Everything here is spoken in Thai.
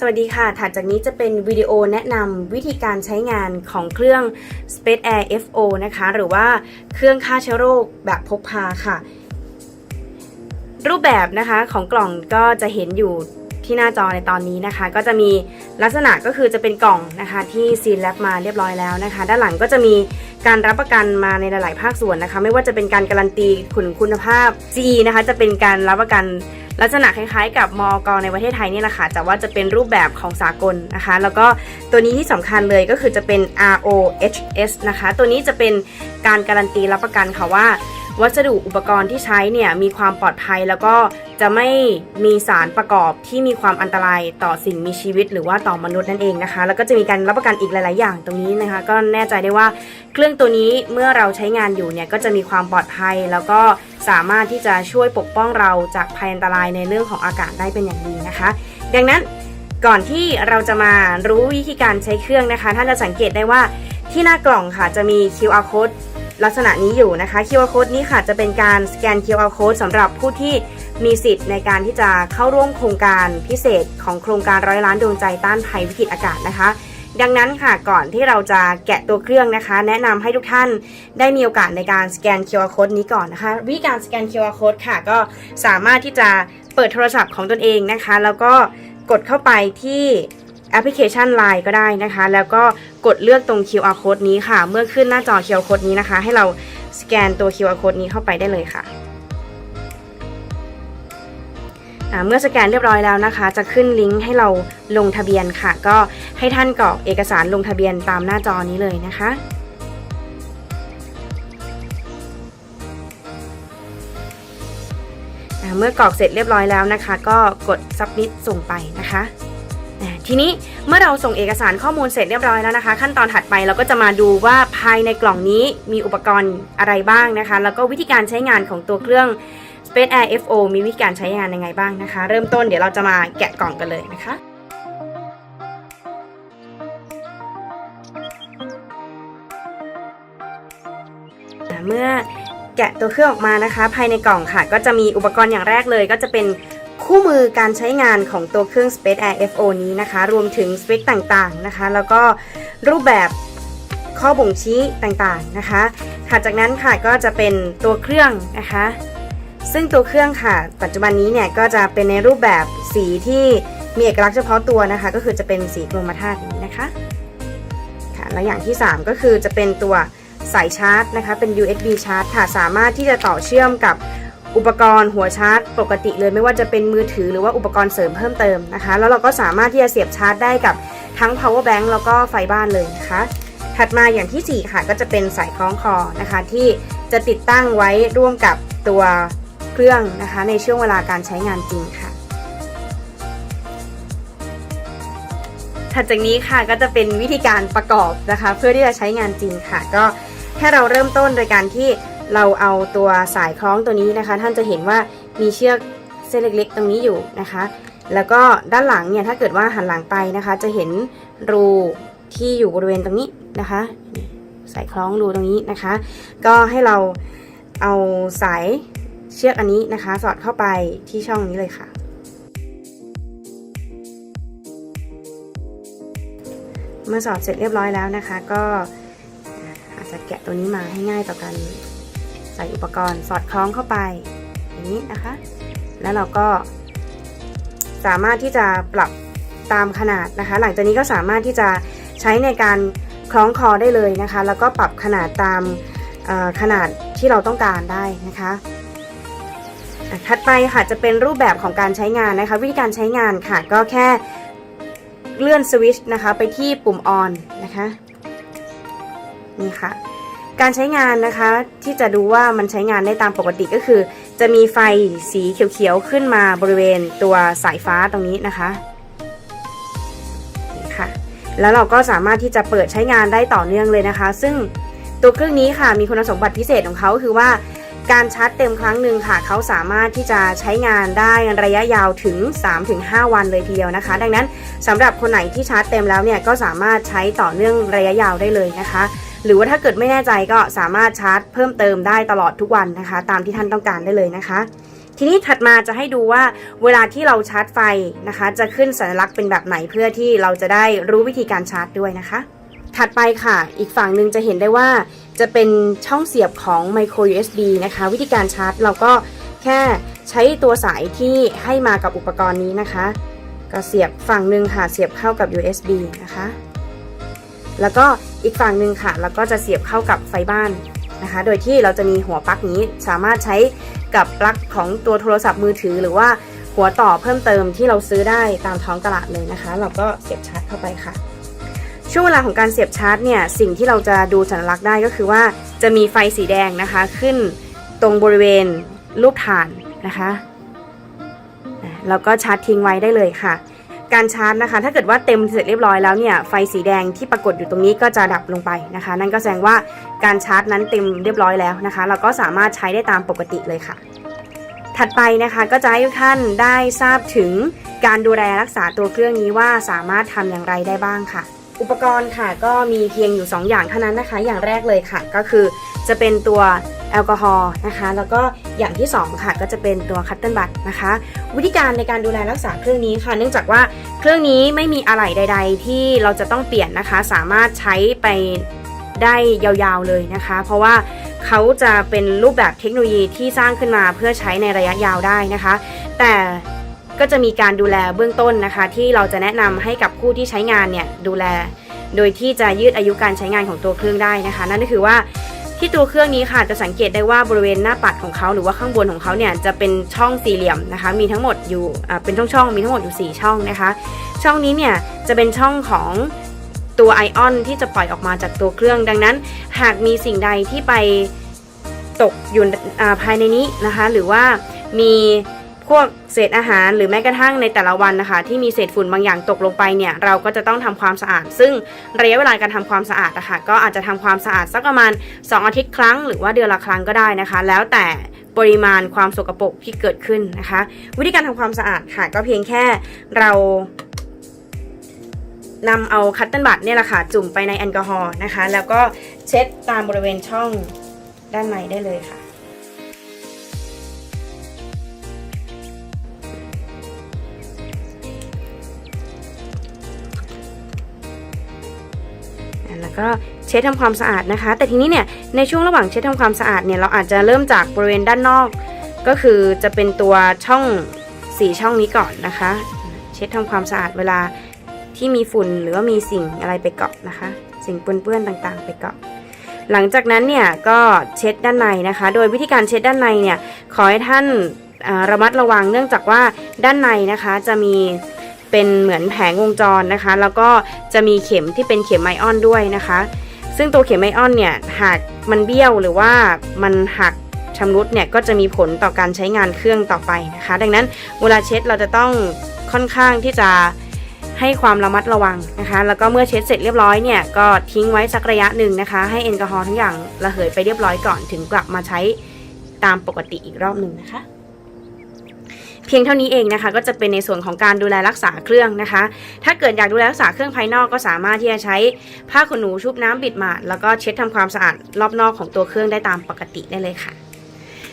สวัสดีค่ะ ถัดจากนี้จะเป็นวิดีโอแนะนำวิธีการใช้งานของเครื่อง Space Air FO นะคะ หรือว่าเครื่องฆ่าเชื้อโรคแบบพกพาค่ะ รูปแบบนะคะของกล่องก็จะเห็นอยู่ที่หน้าจอในตอนนี้นะคะ ก็จะมีลักษณะก็คือจะเป็นกล่องนะคะที่ซีนแลบมาเรียบร้อยแล้วนะคะ ด้านหลังก็จะมีการรับประกันมาในหลาย ๆ ภาคส่วนนะคะ ไม่ว่าจะเป็นการการันตีคุณคุณภาพ CE นะคะ จะเป็นการรับประกัน ลักษณะคล้ายๆ กับมอกในประเทศไทยนี่แหละค่ะแต่ว่าจะเป็นรูปแบบของสากลนะคะ แล้วก็ตัวนี้ที่สำคัญเลยก็คือจะเป็น ROHS นะคะ ตัวนี้จะเป็นการการันตีรับประกันค่ะว่า วัสดุอุปกรณ์ที่ใช้เนี่ยมีความปลอดภัยแล้วก็จะไม่มีสารประกอบที่มีความอันตรายต่อสิ่งมีชีวิต หรือว่าต่อมนุษย์นั่นเองนะคะ แล้วก็จะมีการรับประกันอีกหลาย ๆ อย่างตรงนี้นะคะ ก็แน่ใจได้ว่าเครื่องตัวนี้เมื่อเราใช้งานอยู่เนี่ยก็จะมีความปลอดภัย แล้วก็สามารถที่จะช่วยปกป้องเราจากภัยอันตรายในเรื่องของอากาศได้เป็นอย่างดีนะคะ ดังนั้นก่อนที่เราจะมารู้วิธีการใช้เครื่องนะคะ ท่านจะสังเกตได้ว่าที่หน้ากล่องค่ะจะมี QR code ลักษณะนี้อยู่นะคะ QR code นี้ค่ะจะเป็นการสแกน QR code สำหรับผู้ที่มีสิทธิ์ในการที่จะเข้าร่วมโครงการพิเศษของโครงการร้อยล้านดวงใจต้านภัยวิกฤตอากาศนะคะ ดังนั้นค่ะก่อนที่เราจะแกะตัวเครื่องนะคะ แนะนำให้ทุกท่านได้มีโอกาสในการสแกน QR code นี้ก่อนนะคะ วิธีการสแกน QR code ค่ะ ก็สามารถที่จะเปิดโทรศัพท์ของตนเองนะคะ แล้วก็กดเข้าไปที่แอปพลิเคชัน Line ก็ได้นะคะ แล้วก็ กดเลือกตรง QR code นี้ค่ะ เมื่อขึ้นหน้าจอ QR code นี้นะคะ ให้เราสแกนตัว QR code นี้เข้าไปได้เลยค่ะเมื่อสแกนเรียบร้อยแล้วนะคะ จะขึ้นลิงก์ให้เราลงทะเบียนค่ะ ก็ให้ท่านกรอกเอกสารลงทะเบียนตามหน้าจอนี้เลยนะคะเมื่อกรอกเสร็จเรียบร้อยแล้วนะคะ ก็กด submit ส่งไปนะคะ ทีนี้เมื่อเราส่งเอกสารข้อมูลเสร็จเรียบร้อยแล้วนะคะ ขั้นตอนถัดไปเราก็จะมาดูว่าภายในกล่องนี้มีอุปกรณ์อะไรบ้างนะคะ แล้วก็วิธีการใช้งานของตัวเครื่อง Space Air FO มีวิธีการใช้งานยังไงบ้างนะคะ เริ่มต้นเดี๋ยวเราจะมาแกะกล่องกันเลยนะคะเมื่อแกะตัวเครื่องออกมานะคะ ภายในกล่องค่ะ ก็จะมีอุปกรณ์อย่างแรกเลย ก็จะเป็น คู่มือการใช้งานของตัวเครื่อง Space Air FO นี้นะคะ รวมถึงสเปคต่างๆนะคะ แล้วก็รูปแบบข้อบ่งชี้ต่างๆนะคะถัดจากนั้นค่ะก็จะเป็นตัวเครื่องนะคะ ซึ่งตัวเครื่องค่ะ ปัจจุบันนี้เนี่ยก็จะเป็นในรูปแบบสีที่มีเอกลักษณ์เฉพาะตัวนะคะ ก็คือจะเป็นสีกรมธาตุนี้นะคะค่ะและอย่างที่ 3 ก็คือจะเป็นตัวสายชาร์จนะคะ เป็น USB ชาร์จค่ะสามารถที่จะต่อเชื่อมกับ อุปกรณ์หัวชาร์จ ปกติเลยไม่ว่าจะเป็นมือถือหรือว่าอุปกรณ์เสริมเพิ่มเติมนะคะ แล้วเราก็สามารถที่จะเสียบชาร์จได้กับทั้ง power bank แล้วก็ไฟบ้านเลยนะคะ ถัดมาอย่างที่ 4 ค่ะก็จะเป็นสายคล้องคอนะคะ ที่จะติดตั้งไว้ร่วมกับตัวเครื่องนะคะ ในช่วงเวลาการใช้งานจริงค่ะถัดจากนี้ค่ะก็จะเป็นวิธีการประกอบนะคะ เพื่อที่จะใช้งานจริงค่ะ ก็แค่เราเริ่มต้นโดยการที่ เราเอาตัวสายคล้องตัวนี้นะคะ ท่านจะเห็นว่ามีเชือกเส้นเล็กๆ ตรงนี้อยู่นะคะ แล้วก็ด้านหลังเนี่ยถ้าเกิดว่าหันหลังไปนะคะ จะเห็นรูที่อยู่บริเวณตรงนี้นะคะ สายคล้องรูตรงนี้นะคะ ก็ให้เราเอาสายเชือกอันนี้นะคะ สอดเข้าไปที่ช่องนี้เลยค่ะ เมื่อสอดเสร็จเรียบร้อยแล้วนะคะ ก็อาจจะแกะตัวนี้มาให้ง่ายต่อการ ใส่อุปกรณ์สอดคล้องเข้าไปอย่างนี้นะคะ แล้วเราก็ สามารถที่จะปรับตามขนาดนะคะ หลังจากนี้ก็สามารถที่จะใช้ในการคล้องคอได้เลยนะคะ แล้วก็ปรับขนาดตามขนาดที่เราต้องการได้นะคะถัดไปค่ะจะเป็นรูปแบบของการใช้งานนะคะ วิธีการใช้งานค่ะก็แค่เลื่อนสวิตช์นะคะ ไปที่ปุ่ม on นะคะนี่ค่ะ การใช้งานนะคะที่จะดูว่ามันใช้งานได้ตามปกติก็คือ จะมีไฟสีเขียวๆขึ้นมาบริเวณตัวสายฟ้าตรงนี้นะคะนี่ค่ะแล้วเราก็สามารถที่จะเปิดใช้งานได้ต่อเนื่องเลยนะคะ ซึ่งตัวเครื่องนี้ค่ะมีคุณสมบัติพิเศษของเขาคือว่าการชาร์จเต็มครั้งหนึ่งค่ะ เขาสามารถที่จะใช้งานได้ระยะยาวถึง 3-5 วันเลยทีเดียวนะคะ ดังนั้นสำหรับคนไหนที่ชาร์จเต็มแล้วเนี่ยก็สามารถใช้ต่อเนื่องระยะยาวได้เลยนะคะ หรือว่าถ้าเกิดไม่แน่ใจก็สามารถชาร์จเพิ่มเติมได้ตลอดทุกวันนะคะ ตามที่ท่านต้องการได้เลยนะคะ ทีนี้ถัดมาจะให้ดูว่าเวลาที่เราชาร์จไฟนะคะ จะขึ้นสัญลักษณ์เป็นแบบไหนเพื่อที่เราจะได้รู้วิธีการชาร์จด้วยนะคะ ถัดไปค่ะ อีกฝั่งหนึ่งจะเห็นได้ว่า จะเป็นช่องเสียบของ micro USB นะคะ วิธีการชาร์จเราก็แค่ใช้ตัวสายที่ให้มากับอุปกรณ์นี้นะคะ ก็เสียบฝั่งหนึ่งค่ะเสียบเข้ากับ USB นะคะ แล้วก็อีกฝั่งหนึ่งค่ะเราก็จะเสียบเข้ากับไฟบ้านนะคะ โดยที่เราจะมีหัวปลั๊กนี้สามารถใช้กับปลั๊กของตัวโทรศัพท์มือถือ หรือว่าหัวต่อเพิ่มเติมที่เราซื้อได้ตามท้องตลาดเลยนะคะ เราก็เสียบชาร์จเข้าไปค่ะ ช่วงเวลาของการเสียบชาร์จเนี่ยสิ่งที่เราจะดูสัญลักษณ์ได้ก็คือว่าจะมีไฟสีแดงนะคะ ขึ้นตรงบริเวณลูกฐานนะคะอะแล้วก็ชาร์จทิ้งไว้ได้เลยค่ะ การชาร์จนะคะ ถ้าเกิดว่าเต็มเสร็จเรียบร้อยแล้วเนี่ยไฟสีแดงที่ปรากฏอยู่ตรงนี้ก็จะดับลงไปนะคะ นั่นก็แสดงว่าการชาร์จนั้นเต็มเรียบร้อยแล้วนะคะ เราก็สามารถใช้ได้ตามปกติเลยค่ะ ถัดไปนะคะก็จะให้ทุกท่านได้ทราบถึงการดูแลรักษาตัวเครื่องนี้ว่าสามารถทำอย่างไรได้บ้างค่ะ อุปกรณ์ค่ะก็มีเพียงอยู่ 2 อย่างเท่านั้นนะคะ อย่างแรกเลยค่ะ ก็คือจะเป็นตัว แอลกอฮอล์นะคะ แล้วก็อย่างที่ 2 ค่ะ ก็จะเป็นตัวคัตเติลบัตนะคะ วิธีการในการดูแลรักษาเครื่องนี้ค่ะ เนื่องจากว่าเครื่องนี้ไม่มีอะไหล่ใด ๆ ที่เราจะต้องเปลี่ยนนะคะ สามารถใช้ไปได้ยาวๆเลยนะคะ เพราะว่าเขาจะเป็นรูปแบบเทคโนโลยีที่สร้างขึ้นมาเพื่อใช้ในระยะยาวได้นะคะ แต่ก็จะมีการดูแลเบื้องต้นนะคะ ที่เราจะแนะนำให้กับผู้ที่ใช้งานเนี่ยดูแล โดยที่จะยืดอายุการใช้งานของตัวเครื่องได้นะคะ นั่นก็คือว่า ที่ตัวเครื่องนี้ค่ะจะสังเกตได้ว่าบริเวณหน้าปัดของเขาหรือว่าข้างบนของเขาเนี่ยจะเป็นช่องสี่เหลี่ยมนะคะ มีทั้งหมดอยู่เป็นช่องๆมีทั้งหมดอยู่ 4 ช่องนะคะ ช่องนี้เนี่ยจะเป็นช่องของตัวไอออนที่จะปล่อยออกมาจากตัวเครื่อง ดังนั้น หากมีสิ่งใดที่ไปตกอยู่ภายในนี้นะคะ หรือว่ามี พวกเศษอาหารหรือแม้กระทั่งในแต่ละวันนะคะ ที่มีเศษฝุ่นบางอย่างตกลงไปเนี่ยเราก็จะต้องทำความสะอาด ซึ่งระยะเวลาการทำความสะอาดนะคะก็อาจจะทำความสะอาดสักประมาณ 2 อาทิตย์ครั้ง หรือว่าเดือนละครั้งก็ได้นะคะ แล้วแต่ปริมาณความสกปรกที่เกิดขึ้นนะคะ วิธีการทำความสะอาดค่ะ ก็เพียงแค่เรานำเอาคัตเติลบัตเนี่ยแหละค่ะจุ่มไปในแอลกอฮอล์นะคะ แล้วก็เช็ดตามบริเวณช่องด้านในได้เลยค่ะ ก็เช็ดทำความสะอาดนะคะ แต่ทีนี้เนี่ยในช่วงระหว่างเช็ดทำความสะอาดเนี่ยเราอาจจะเริ่มจากบริเวณด้านนอก ก็คือจะเป็นตัวช่องสีช่องนี้ก่อนนะคะ เช็ดทำความสะอาดเวลาที่มีฝุ่นหรือว่ามีสิ่งอะไรไปเกาะนะคะ สิ่งเปื้อนๆต่างๆ ไปเกาะ หลังจากนั้นเนี่ยก็เช็ดด้านในนะคะ โดยวิธีการเช็ดด้านในเนี่ยขอให้ท่านาระมัดระวังเนื่องจากว่าด้านในนะคะจะมี เป็นเหมือนแผงวงจรนะคะ แล้วก็จะมีเข็มที่เป็นเข็มไอออนด้วยนะคะ ซึ่งตัวเข็มไอออนเนี่ยหากมันเบี้ยวหรือว่ามันหักชำรุดเนี่ยก็จะมีผลต่อการใช้งานเครื่องต่อไปนะคะ ดังนั้นเวลาเช็ดเราจะต้องค่อนข้างที่จะให้ความระมัดระวังนะคะ แล้วก็เมื่อเช็ดเสร็จเรียบร้อยเนี่ยก็ทิ้งไว้สักระยะหนึ่งนะคะ ให้แอลกอฮอล์ทั้งอย่างระเหยไปเรียบร้อยก่อนถึงกลับมาใช้ตามปกติอีกรอบหนึ่งนะคะ เพียงเท่านี้เองนะคะ ก็จะเป็นในส่วนของการดูแลรักษาเครื่องนะคะ ถ้าเกิดอยากดูแลรักษาเครื่องภายนอกก็สามารถที่จะใช้ผ้าขนหนูชุบน้ำบิดหมาดแล้วก็เช็ดทำความสะอาดรอบนอกของตัวเครื่องได้ตามปกติได้เลยค่ะ